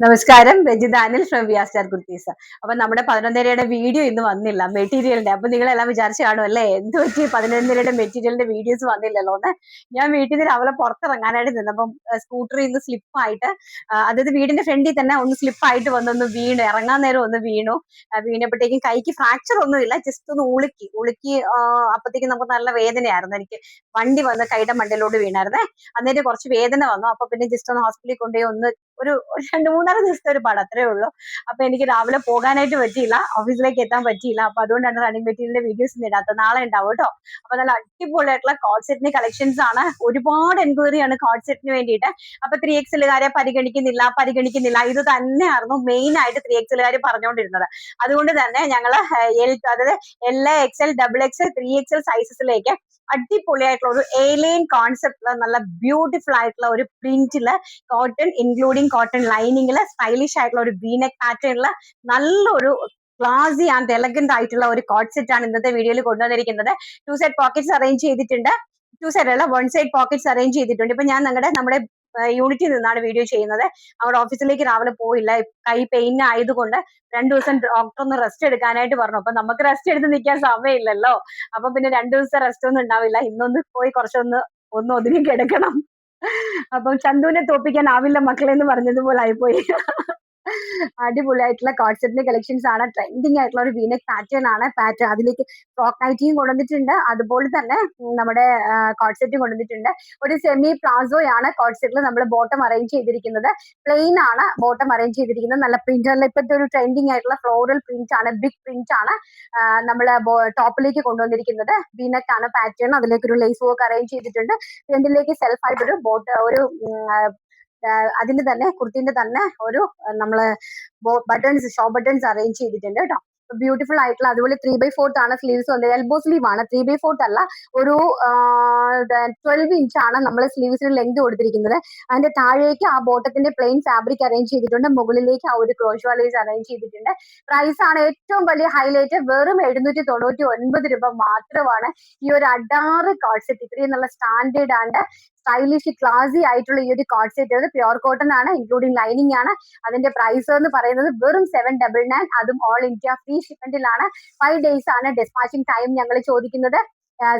നമസ്കാരം. രജിതാനിൽ from V R star kurtis. അപ്പൊ നമ്മുടെ പതിനൊന്നരയുടെ വീഡിയോ ഇന്ന് വന്നില്ല. മെറ്റീരിയലിന്റെ. അപ്പൊ നിങ്ങളെല്ലാം വിചാരിച്ചു കാണും അല്ലേ? എന്ത് പറ്റി? പതിനൊന്നരയുടെ മെറ്റീരിയലിന്റെ വീഡിയോസ് വന്നില്ലല്ലോ എന്ന് ഞാൻ വീട്ടിൽ നിന്ന് രാവിലെ പുറത്തിറങ്ങാനായിട്ട് നിന്നപ്പം സ്കൂട്ടറിൽ നിന്ന് സ്ലിപ്പായിട്ട് അതായത് വീടിന്റെ ഫ്രണ്ടിൽ തന്നെ ഒന്ന് സ്ലിപ്പായിട്ട് വന്നൊന്ന് വീണു ഇറങ്ങാൻ നേരം ഒന്ന് വീണു. വീണപ്പോഴത്തേക്കും കൈക്ക് ഫ്രാക്ചർ ഒന്നുമില്ല ജസ്റ്റ് ഒന്ന് ഉളുക്കി. ഉളുക്കി അപ്പത്തേക്കും നമുക്ക് നല്ല വേദനയായിരുന്നു. എനിക്ക് വണ്ടി വന്ന് കൈയുടെ മണ്ടയിലോട്ട് വീണായിരുന്നേ. അന്നേരം കുറച്ച് വേദന വന്നു. അപ്പൊ പിന്നെ ജസ്റ്റ് ഒന്ന് ഹോസ്പിറ്റലിൽ കൊണ്ടുപോയി ഒന്ന് ഒരു രണ്ട് മൂന്നാൽ ദിവസത്തെ ഒരു പാട് അത്രേ ഉള്ളൂ. അപ്പൊ എനിക്ക് രാവിലെ പോകാനായിട്ട് പറ്റിയില്ല ഓഫീസിലേക്ക് എത്താൻ പറ്റിയില്ല. അപ്പൊ അതുകൊണ്ടാണ് റണ്ണിങ് മെറ്റീരിയലിന്റെ വീഡിയോസ് ഇടാത്തത്. നാളെ ഉണ്ടാവും കേട്ടോ. അപ്പൊ നല്ല അടിപൊളിയായിട്ടുള്ള കോഡ് സെറ്റിന്റെ കളക്ഷൻസ് ആണ്. ഒരുപാട് എൻക്വയറി ആണ് കോഡ് സെറ്റിന് വേണ്ടിയിട്ട്. അപ്പൊ ത്രീ എക്സലുകാരെ പരിഗണിക്കുന്നില്ല പരിഗണിക്കുന്നില്ല. ഇത് തന്നെയായിരുന്നു മെയിൻ ആയിട്ട് ത്രീ എക്സലുകാർ പറഞ്ഞുകൊണ്ടിരുന്നത് അതുകൊണ്ട് തന്നെ ഞങ്ങൾ എൽ അതായത് L XL double X three XL സൈസസിലേക്ക് അടിപൊളിയായിട്ടുള്ള ഒരു ഏലിയൻ കോൺസെപ്റ്റിൽ നല്ല ബ്യൂട്ടിഫുൾ ആയിട്ടുള്ള ഒരു പ്രിന്റിൽ കോട്ടൺ ഇൻക്ലൂഡിങ് കോട്ടൺ ലൈനിങ്ങിൽ സ്റ്റൈലിഷ് ആയിട്ടുള്ള ഒരു വീനെക് പാറ്റേണിൽ നല്ലൊരു ക്ലാസി ആൻഡ് എലഗന്റ് ആയിട്ടുള്ള ഒരു കോട്ട് സെറ്റ് ആണ് ഇന്നത്തെ വീഡിയോയിൽ കൊണ്ടുവന്നിരിക്കുന്നത്. ടു സൈഡ് പോക്കറ്റ്സ് അറേഞ്ച് ചെയ്തിട്ടുണ്ട്. ടു സൈഡ് അല്ല വൺ സൈഡ് പോക്കറ്റ്സ് അറേഞ്ച് ചെയ്തിട്ടുണ്ട്. ഇപ്പൊ ഞാൻ നിങ്ങളുടെ നമ്മുടെ യൂണിറ്റിൽ നിന്നാണ് വീഡിയോ ചെയ്യുന്നത്. അവിടെ ഓഫീസിലേക്ക് രാവിലെ പോയില്ല. കൈ പെയിൻ ആയതുകൊണ്ട് രണ്ടു ദിവസം ഡോക്ടർ ഒന്ന് റെസ്റ്റ് എടുക്കാനായിട്ട് പറഞ്ഞു. അപ്പൊ നമുക്ക് റെസ്റ്റ് എടുത്ത് നിൽക്കാൻ സമയമില്ലല്ലോ. അപ്പൊ പിന്നെ രണ്ടു ദിവസം റെസ്റ്റ് ഒന്നും ഉണ്ടാവില്ല. ഇന്നൊന്ന് പോയി കുറച്ചൊന്ന് ഒന്ന് ഒതുങ്ങി കിടക്കണം. അപ്പം ചന്തുവിനെ തോപ്പിക്കാൻ ആവില്ല മക്കളെ എന്ന് പറഞ്ഞതുപോലെ ആയിപ്പോയി. അടിപൊളിയായിട്ടുള്ള കോൺസെപ്റ്റിന്റെ കളക്ഷൻസ് ആണ്. ട്രെൻഡിങ് ആയിട്ടുള്ള ഒരു വീനെക് പാറ്റേൺ ആണ്. പാറ്റേൺ അതിലേക്ക് ഫ്രോക്ക് നൈറ്റിയും കൊണ്ടുവന്നിട്ടുണ്ട്. അതുപോലെ തന്നെ നമ്മുടെ കോൺസെപ്റ്റും കൊണ്ടുവന്നിട്ടുണ്ട്. ഒരു സെമി പ്ലാസോയാണ് കോൺസെപ്റ്റിൽ നമ്മൾ ബോട്ടം അറേഞ്ച് ചെയ്തിരിക്കുന്നത്. പ്ലെയിൻ ആണ് ബോട്ടം അറേഞ്ച് ചെയ്തിരിക്കുന്നത്. നല്ല പ്രിന്ററിൽ ഇപ്പോഴത്തെ ഒരു ട്രെൻഡിങ് ആയിട്ടുള്ള ഫ്ലോറൽ പ്രിന്റ് ആണ് ബിഗ് പ്രിന്റ് ആണ് നമ്മൾ ടോപ്പിലേക്ക് കൊണ്ടുവന്നിരിക്കുന്നത്. വീനക് ആണ് പാറ്റേൺ അതിലേക്ക് ഒരു ലേസ് വർക്ക് അറേഞ്ച് ചെയ്തിട്ടുണ്ട് ഫ്രണ്ടിലേക്ക് സെൽഫ് ആയിട്ടൊരു ബോട്ട് ഒരു ആ, ആ, അതിന്റെ തന്നെ കുർത്തിന്റെ തന്നെ ഒരു നമ്മൾ ബട്ടൺസ് ഷോ ബട്ടൺസ് അറേഞ്ച് ചെയ്തിട്ടുണ്ട് കേട്ടോ. ബ്യൂട്ടിഫുൾ ആയിട്ടുള്ള അതുപോലെ ത്രീ ബൈ ഫോർത്ത് ആണ് സ്ലീവ്സ് വന്നത്. എൽബോ സ്ലീവ് ആണ്. ത്രീ ബൈ ഫോർത്ത് അല്ല ഒരു ട്വൽവ് ഇഞ്ച് ആണ് നമ്മൾ സ്ലീവ്സിന് ലെങ്ത് കൊടുത്തിരിക്കുന്നത്. അതിന്റെ താഴേക്ക് ആ ബോട്ടത്തിന്റെ പ്ലെയിൻ ഫാബ്രിക് അറേഞ്ച് ചെയ്തിട്ടുണ്ട്. മുകളിലേക്ക് ആ ഒരു ക്രോഷ് വാലേസ് അറേഞ്ച് ചെയ്തിട്ടുണ്ട്. പ്രൈസ് ആണ് ഏറ്റവും വലിയ ഹൈലൈറ്റ് വെറും എഴുന്നൂറ്റി തൊണ്ണൂറ്റി ഒൻപത് രൂപ മാത്രമാണ് ഈ ഒരു അഡാറ് കോഡ് ഇത്രയും നല്ല സ്റ്റാൻഡേർഡ് ആൻഡ് സ്റ്റൈലിഷ് ക്ലാസി ആയിട്ടുള്ള ഈ ഒരു കോഡ് സെറ്റ് ആണ്. പ്യോർ കോട്ടൺ ആണ് ഇൻക്ലൂഡിംഗ് ലൈനിങ് ആണ്. അതിന്റെ പ്രൈസ് എന്ന് പറയുന്നത് വെറും സെവൻ ഡബിൾ നയൻ അതും ഓൾ ഇന്ത്യ ഫ്രീ ഷിപ്മെന്റിലാണ് ഫൈവ് ഡേയ്സ് ആണ് ഡെസ്പാച്ചിങ് ടൈം ഞങ്ങൾ ചോദിക്കുന്നത്.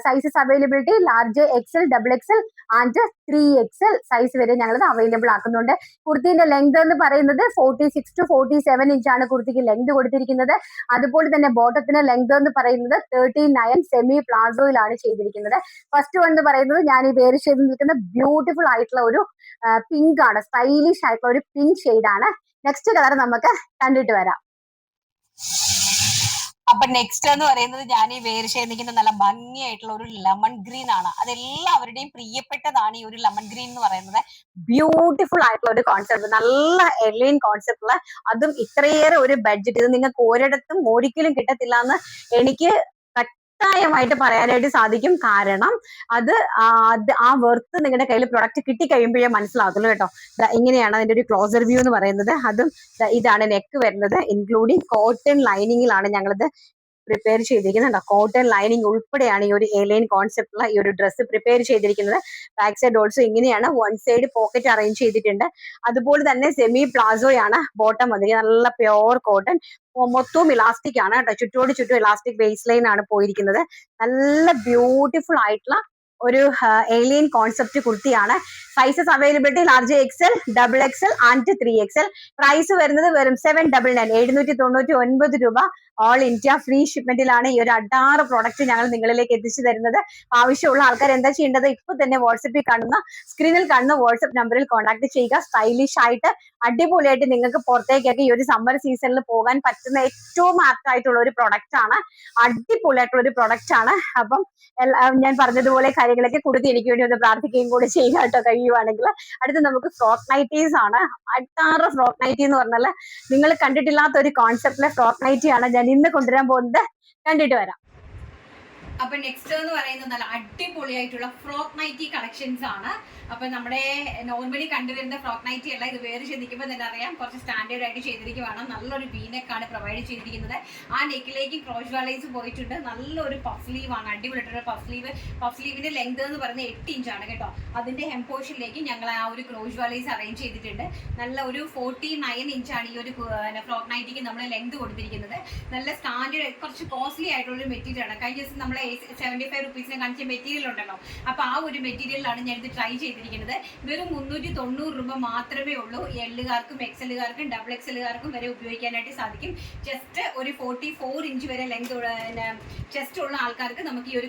Sizes availability large XL double XL and three XL size വരെ ഞങ്ങൾ അവൈലബിൾ ആക്കുന്നുണ്ട്. കുർത്തിന്റെ ലെങ്ത് എന്ന് പറയുന്നത് forty six to forty seven inch ആണ് കുർത്തിക്ക് ലെങ്ത് കൊടുത്തിരിക്കുന്നത്. അതുപോലെ തന്നെ ബോട്ടത്തിന് ലെങ്ത് എന്ന് പറയുന്നത് തേർട്ടി നയൻ സെമി പ്ലാസോയിലാണ് ചെയ്തിരിക്കുന്നത്. ഫസ്റ്റ് വൺ എന്ന് പറയുന്നത് ഞാൻ ഈ പേര് ചെയ്ത് നിൽക്കുന്ന ബ്യൂട്ടിഫുൾ ആയിട്ടുള്ള ഒരു പിങ്ക് ആണ് സ്റ്റൈലിഷ് ആയിട്ടുള്ള ഒരു പിങ്ക് ആണ്. നെക്സ്റ്റ് കളർ നമുക്ക് കണ്ടിട്ട് വരാം. അപ്പൊ നെക്സ്റ്റ് എന്ന് പറയുന്നത് ഞാൻ ഈ വേര് നിൽക്കുന്ന നല്ല ഭംഗിയായിട്ടുള്ള ഒരു ലെമൺ ഗ്രീൻ ആണ്. അതെല്ലാവരുടെയും പ്രിയപ്പെട്ടതാണ് ഈ ഒരു ലെമൺ ഗ്രീൻ എന്ന് പറയുന്നത്. ബ്യൂട്ടിഫുൾ ആയിട്ടുള്ള ഒരു കോൺസെപ്റ്റ് നല്ല എലൈൻ കോൺസെപ്റ്റുള്ള അതും ഇത്രയേറെ ഒരു ബഡ്ജറ്റ് ഇത് നിങ്ങൾക്ക് ഒരിടത്തും ഒരിക്കലും കിട്ടത്തില്ല എന്ന് എനിക്ക് കട്ടായമായിട്ട് പറയാനായിട്ട് സാധിക്കും. കാരണം അത് ആ വെർത്ത് നിങ്ങളുടെ കയ്യിൽ പ്രൊഡക്റ്റ് കിട്ടി കഴിയുമ്പോഴേ മനസ്സിലാകത്തുള്ളൂ കേട്ടോ ഇങ്ങനെയാണ് അതിന്റെ ഒരു ക്ലോസർ വ്യൂ എന്ന് പറയുന്നത്. അതും ഇതാണ് നെക്ക് വരുന്നത്. ഇൻക്ലൂഡിങ് കോട്ടൺ ലൈനിങ്ങിലാണ് ഞങ്ങളിത് പ്രിപ്പയർ ചെയ്തിരിക്കുന്നത് കോട്ടൺ ലൈനിങ് ഉൾപ്പെടെയാണ് ഈ ഒരു എലൈൻ കോൺസെപ്റ്റുള്ള ഈ ഒരു ഡ്രസ്സ് പ്രിപ്പയർ ചെയ്തിരിക്കുന്നത്. ബാക്ക് സൈഡ് ഓൾസോ ഇങ്ങനെയാണ്. വൺ സൈഡ് പോക്കറ്റ് അറേഞ്ച് ചെയ്തിട്ടുണ്ട്. അതുപോലെ തന്നെ സെമി പ്ലാസോയാണ് ബോട്ടം വന്നിരിക്കുന്നത് നല്ല പ്യോർ കോട്ടൺ മൊത്തവും ഇലാസ്റ്റിക് ആണ് കേട്ടോ. ചുറ്റോട് ചുറ്റും ഇലാസ്റ്റിക് ബേസ് ലൈൻ ആണ് പോയിരിക്കുന്നത്. നല്ല ബ്യൂട്ടിഫുൾ ആയിട്ടുള്ള ഒരു ഏലിയൻ കോൺസെപ്റ്റ് കുർത്തിയാണ്. Sizes availability large XL double XL and three XL price വരുന്നത് വെറും സെവൻ ഡബിൾ നയൻ എഴുന്നൂറ്റി തൊണ്ണൂറ്റി ഒൻപത് രൂപ. ഓൾ ഇന്ത്യ ഫ്രീ ഷിപ്മെന്റിലാണ് ഈ ഒരു അഡാറ് പ്രോഡക്റ്റ് ഞങ്ങൾ നിങ്ങളിലേക്ക് എത്തിച്ചു തരുന്നത്. ആവശ്യമുള്ള ആൾക്കാർ എന്താ ചെയ്യേണ്ടത്? ഇപ്പൊ തന്നെ വാട്സപ്പിൽ കാണുന്ന സ്ക്രീനിൽ കാണുന്ന വാട്സപ്പ് നമ്പറിൽ കോൺടാക്ട് ചെയ്യുക. സ്റ്റൈലിഷ് ആയിട്ട് അടിപൊളിയായിട്ട് നിങ്ങൾക്ക് പുറത്തേക്കൊക്കെ ഈ ഒരു സമ്മർ സീസണിൽ പോകാൻ പറ്റുന്ന ഏറ്റവും ആപ്റ്റ് ആയിട്ടുള്ള ഒരു പ്രൊഡക്റ്റ് ആണ്. അടിപൊളിയായിട്ടുള്ള ഒരു പ്രൊഡക്റ്റ് ആണ്. അപ്പം ഞാൻ പറഞ്ഞതുപോലെ കാര്യങ്ങളൊക്കെ കൊടുത്ത് എനിക്ക് വേണ്ടി ഒന്ന് പ്രാർത്ഥിക്കുകയും കൂടി ചെയ്യുക കേട്ടോ കഴിയുവാണെങ്കിൽ. അടുത്ത് നമുക്ക് ഫ്രോക്ക് നൈറ്റീസ് ആണ്. അട്ടാറ് ഫ്രോക്ക് നൈറ്റി എന്ന് പറഞ്ഞാൽ നിങ്ങൾ കണ്ടിട്ടില്ലാത്ത ഒരു കോൺസെപ്റ്റിലെ ഫ്രോക്ക് നൈറ്റി ആണ് ഞാൻ ഇന്ന് കൊണ്ടുവരാൻ പോകുന്നത്. കണ്ടിട്ട് വരാം. അപ്പൊ നെക്സ്റ്റ് എന്ന് പറയുന്നത് നല്ല അടിപൊളിയായിട്ടുള്ള ഫ്രോക്ക് നൈറ്റി കളക്ഷൻസ് ആണ്. അപ്പൊ നമ്മുടെ നോർമലി കണ്ടുവരുന്ന ഫ്രോക്ക് നൈറ്റി അല്ല ഇത് വേറെ ചിന്തിക്കുമ്പോൾ തന്നെ അറിയാം. കുറച്ച് സ്റ്റാൻഡേർഡ് ആയിട്ട് ചെയ്തിരിക്കുവാണ്. നല്ലൊരു വീനക്കാണ് പ്രൊവൈഡ് ചെയ്തിരിക്കുന്നത്. ആ നെക്കിലേക്ക് ക്രോഷ് വാലൈസ് പോയിട്ടുണ്ട്. നല്ലൊരു പഫ് സ്ലീവ് ആണ്. അടിപൊളിയായിട്ടുള്ള പഫ് സ്ലീവ് പഫ് സ്ലീവിന്റെ ലെങ്ത് എന്ന് പറയുന്നത് എട്ട് ആണ് കേട്ടോ. അതിന്റെ ഹെംപോഷനിലേക്ക് ഞങ്ങൾ ആ ഒരു ക്രോഷ് വാലൈസ് അറേഞ്ച് ചെയ്തിട്ടുണ്ട്. നല്ല ഒരു ഫോർട്ടി നയൻ ആണ് ഈ ഒരു ഫ്രോക്ക് നൈറ്റിക്ക് നമ്മൾ ലെങ്ത് കൊടുത്തിരിക്കുന്നത്. നല്ല സ്റ്റാൻഡേർഡ് കുറച്ച് കോസ്റ്റ്ലി ആയിട്ടുള്ള മെറ്റീരിയൽ ആണ്. കഴിഞ്ഞ ദിവസം നമ്മൾ സെവന്റി ഫൈവ് റുപ്പീസിന് കാണിച്ച മെറ്റീരിയൽ ഉണ്ടല്ലോ. അപ്പോൾ ആ ഒരു മെറ്റീരിയലാണ് ഞാൻ ഇത് ട്രൈ ചെയ്തിരിക്കുന്നത്. വെറും മുന്നൂറ്റി തൊണ്ണൂറ് രൂപ മാത്രമേ ഉള്ളൂ. എല്ലുകാർക്കും എക്സലുകാർക്കും ഡബിൾ എക്സലുകാർക്കും വരെ ഉപയോഗിക്കാനായിട്ട് സാധിക്കും. ജസ്റ്റ് ഒരു ഫോർട്ടി ഫോർ ഇഞ്ച് വരെ ലെങ്ത് ചെസ്റ്റ് ഉള്ള ആൾക്കാർക്ക് നമുക്ക് ഈ ഒരു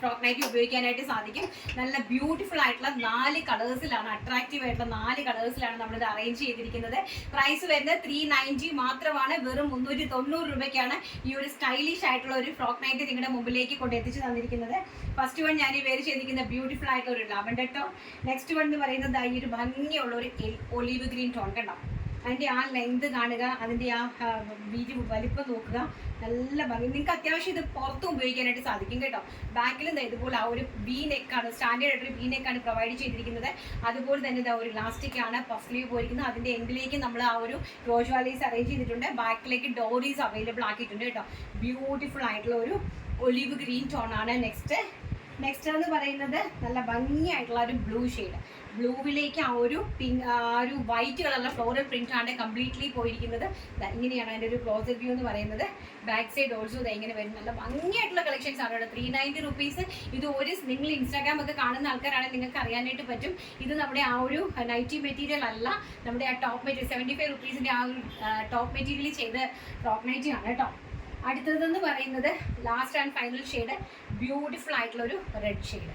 ഫ്രോക്ക് നൈറ്റി ഉപയോഗിക്കാനായിട്ട് സാധിക്കും. നല്ല ബ്യൂട്ടിഫുൾ ആയിട്ടുള്ള നാല് കളേഴ്സിലാണ് അട്രാക്റ്റീവ് ആയിട്ടുള്ള നാല് കളേഴ്സിലാണ് നമ്മളിത് അറേഞ്ച് ചെയ്തിരിക്കുന്നത്. പ്രൈസ് വരുന്നത് ത്രീ നയന്റി മാത്രമാണ്. വെറും മുന്നൂറ്റി തൊണ്ണൂറ് രൂപയ്ക്കാണ് ഈ ഒരു സ്റ്റൈലിഷ് ആയിട്ടുള്ള ഒരു ഫ്രോക്ക് നൈറ്റ് നിങ്ങളുടെ മുമ്പിലേക്ക് കൊണ്ട് എത്തിച്ചു തന്നിരിക്കുന്നത്. ഫസ്റ്റ് വൺ ഞാൻ ഈ പേര് ചെയ്തിരിക്കുന്ന ബ്യൂട്ടിഫുൾ ആയിട്ടുള്ള ഒരു ലാവൻഡർ ടോൺ നെക്സ്റ്റ് വൺ എന്ന് പറയുന്നത് ഈ ഒരു ഭംഗിയുള്ള ഒരു ഒലീവ് ഗ്രീൻ ടോൺ കണ്ടോ? അതിന്റെ ആ ലെങ്ത് കാണുക അതിന്റെ ആ വീതി വലിപ്പം നോക്കുക. നല്ല ഭംഗി. നിങ്ങൾക്ക് അത്യാവശ്യം ഇത് പുറത്തും ഉപയോഗിക്കാനായിട്ട് സാധിക്കും കേട്ടോ. ബാക്കിലും നിന്ന് ഇതുപോലെ ആ ഒരു ബി നെക്കാണ് സ്റ്റാൻഡേർഡ് ആയിട്ടൊരു ബി നെക്കാണ് പ്രൊവൈഡ് ചെയ്തിരിക്കുന്നത്. അതുപോലെ തന്നെ ഇതാ ഒരു ഇലാസ്റ്റിക് ആണ് പഫ് സ്ലീവ് പോയിരിക്കുന്നത്. അതിന്റെ എൻഡിലേക്ക് നമ്മൾ ആ ഒരു റോജ് വാലീസ് അറേഞ്ച് ചെയ്തിട്ടുണ്ട്. ബാക്കിലേക്ക് ഡോറീസ് അവൈലബിൾ ആക്കിയിട്ടുണ്ട് കേട്ടോ. ബ്യൂട്ടിഫുൾ ആയിട്ടുള്ള ഒരു ഒലിവ് ഗ്രീൻ ടോൺ ആണ് നെക്സ്റ്റ്. നെക്സ്റ്റ് എന്ന് പറയുന്നത് നല്ല ഭംഗിയായിട്ടുള്ള ഒരു ബ്ലൂ ഷെയ്ഡ്. ബ്ലൂവിലേക്ക് ആ ഒരു പിങ്ക് ആ ഒരു വൈറ്റ് കളറിലെ ഫ്ലോറൽ പ്രിന്റ് ആണ് കംപ്ലീറ്റ്ലി പോയിരിക്കുന്നത്. ഇങ്ങനെയാണ് അതിന്റെ ഒരു ക്ലോസർ വ്യൂ എന്ന് പറയുന്നത്. ബാക്ക് സൈഡ് ഓൾസോ ദാ ഇങ്ങനെ വരും. നല്ല ഭംഗിയായിട്ടുള്ള കളക്ഷൻസ് ആണ് ഇവിടെ. ത്രീ നയന്റി റുപ്പീസ് ഇത് ഒരു നിങ്ങൾ ഇൻസ്റ്റാഗ്രാം ഒക്കെ കാണുന്ന ആൾക്കാരാണെങ്കിൽ നിങ്ങൾക്ക് അറിയാനായിട്ട് പറ്റും. ഇത് നമ്മുടെ ആ ഒരു നൈറ്റി മെറ്റീരിയൽ അല്ല. നമ്മുടെ ആ ടോപ്പ് മെറ്റീരിയൽ സെവന്റി ഫൈവ് റുപ്പീസിന്റെ ആ ഒരു ടോപ്പ് മെറ്റീരിയൽ ചെയ്ത ടോപ്പ് നൈറ്റി ആണ് കേട്ടോ അടുത്തതെന്ന് പറയുന്നത് last and final shade beautiful ആയിട്ടുള്ള ഒരു റെഡ് ഷെയ്ഡ്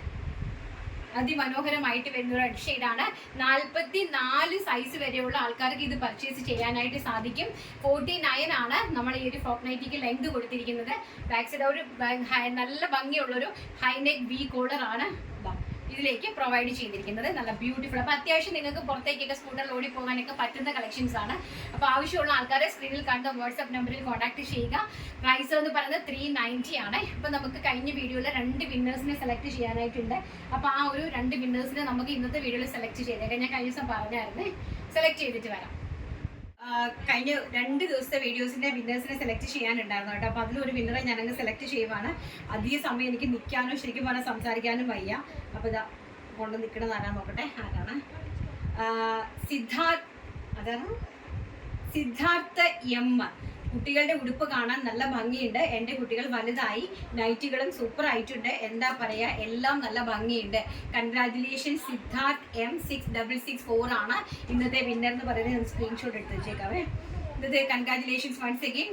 അതിമനോഹരമായിട്ട് വരുന്ന റെഡ് ഷെയ്ഡാണ് നാൽപ്പത്തി നാല് സൈസ് വരെയുള്ള ആൾക്കാർക്ക് ഇത് പർച്ചേസ് ചെയ്യാനായിട്ട് സാധിക്കും. ഫോർട്ടി നയൻ ആണ് നമ്മൾ ഈ ഒരു ഫ്രോക്ക് നൈറ്റിക്ക് ലെങ്ത് കൊടുത്തിരിക്കുന്നത്. ബാക്ക് സൈഡ് ഒരു നല്ല ഭംഗിയുള്ളൊരു ഹൈനെക്ക് വി കോളർ ആണ്. ഇതിലേക്ക് പ്രൊവൈഡ് ചെയ്തിരിക്കുന്നത്. നല്ല ബ്യൂട്ടിഫുൾ അപ്പോൾ അത്യാവശ്യം നിങ്ങൾക്ക് പുറത്തേക്കൊക്കെ സ്കൂട്ടറിൽ ഓടി പോകാനൊക്കെ പറ്റുന്ന കളക്ഷൻസ് ആണ്. അപ്പോൾ ആവശ്യമുള്ള ആൾക്കാരെ സ്ക്രീനിൽ കണ്ട വാട്സ്ആപ്പ് നമ്പറിൽ കോൺടാക്ട് ചെയ്യുക. പ്രൈസ് എന്ന് പറയുന്നത് ത്രീ നയന്റി ആണ്. അപ്പോൾ നമുക്ക് കഴിഞ്ഞ വീഡിയോയിൽ രണ്ട് വിന്നേഴ്സിനെ സെലക്ട് ചെയ്യാനായിട്ടുണ്ട്. അപ്പോൾ ആ ഒരു രണ്ട് വിന്നേഴ്സിനെ നമുക്ക് ഇന്നത്തെ വീഡിയോയിൽ സെലക്ട് ചെയ്തേക്കാം. ഞാൻ കഴിഞ്ഞ ദിവസം പറഞ്ഞായിരുന്നേ സെലക്ട് ചെയ്തിട്ട് വരാം. കഴിഞ്ഞ രണ്ട് ദിവസത്തെ വീഡിയോസിന്റെ വിന്നേഴ്സിനെ സെലക്ട് ചെയ്യാനുണ്ടായിരുന്നു കേട്ടോ. അപ്പോൾ അതിലൊരു വിന്നറെ ഞാനങ്ങ് സെലക്ട് ചെയ്യുവാണ്. അധിക സമയം എനിക്ക് നിൽക്കാനോ ശരിക്കും പറഞ്ഞാൽ സംസാരിക്കാനും വയ്യ. അപ്പോൾ ഇതാ കൊണ്ട് നിൽക്കണത് ആരാ നോക്കട്ടെ? ആരാണ്? സിദ്ധാർത്ഥ അതാണ്? സിദ്ധാർത്ഥ എം കുട്ടികളുടെ ഉടുപ്പ് കാണാൻ നല്ല ഭംഗിയുണ്ട്. എന്റെ കുട്ടികൾ വലുതായി നൈറ്റുകളും സൂപ്പർ ആയിട്ടുണ്ട്. എന്താ പറയുക എല്ലാം നല്ല ഭംഗിയുണ്ട്. Congratulation Siddharth M six double six four ആണ്. ഇന്നത്തെ വിന്നർ എന്ന് പറയുന്നത് ഞാൻ സ്ക്രീൻഷോട്ട് എടുത്ത് വെച്ചേക്കാവേ. ഇത് കൺഗ്രാറ്റുലേഷൻസ് വൺസ് അഗെയിൻ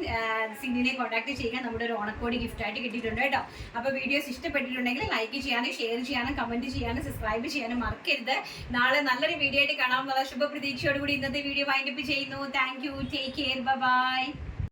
സിനിനെ കോൺടാക്ട് ചെയ്യുക. നമ്മുടെ ഒരു ഓണക്കോടി ഗിഫ്റ്റ് ആയിട്ട് കിട്ടിയിട്ടുണ്ട് കേട്ടോ. അപ്പോൾ വീഡിയോസ് ഇഷ്ടപ്പെട്ടിട്ടുണ്ടെങ്കിൽ ലൈക്ക് ചെയ്യാനും ഷെയർ ചെയ്യാനും കമന്റ് ചെയ്യാനും സബ്സ്ക്രൈബ് ചെയ്യാനും മറക്കരുത്. നാളെ നല്ലൊരു വീഡിയോ ആയിട്ട് കാണാമെന്നുള്ള ശുഭപ്രതീക്ഷയോടുകൂടി ഇന്നത്തെ വീഡിയോ വൈൻഡപ്പ് ചെയ്യുന്നു. Thank you take care bye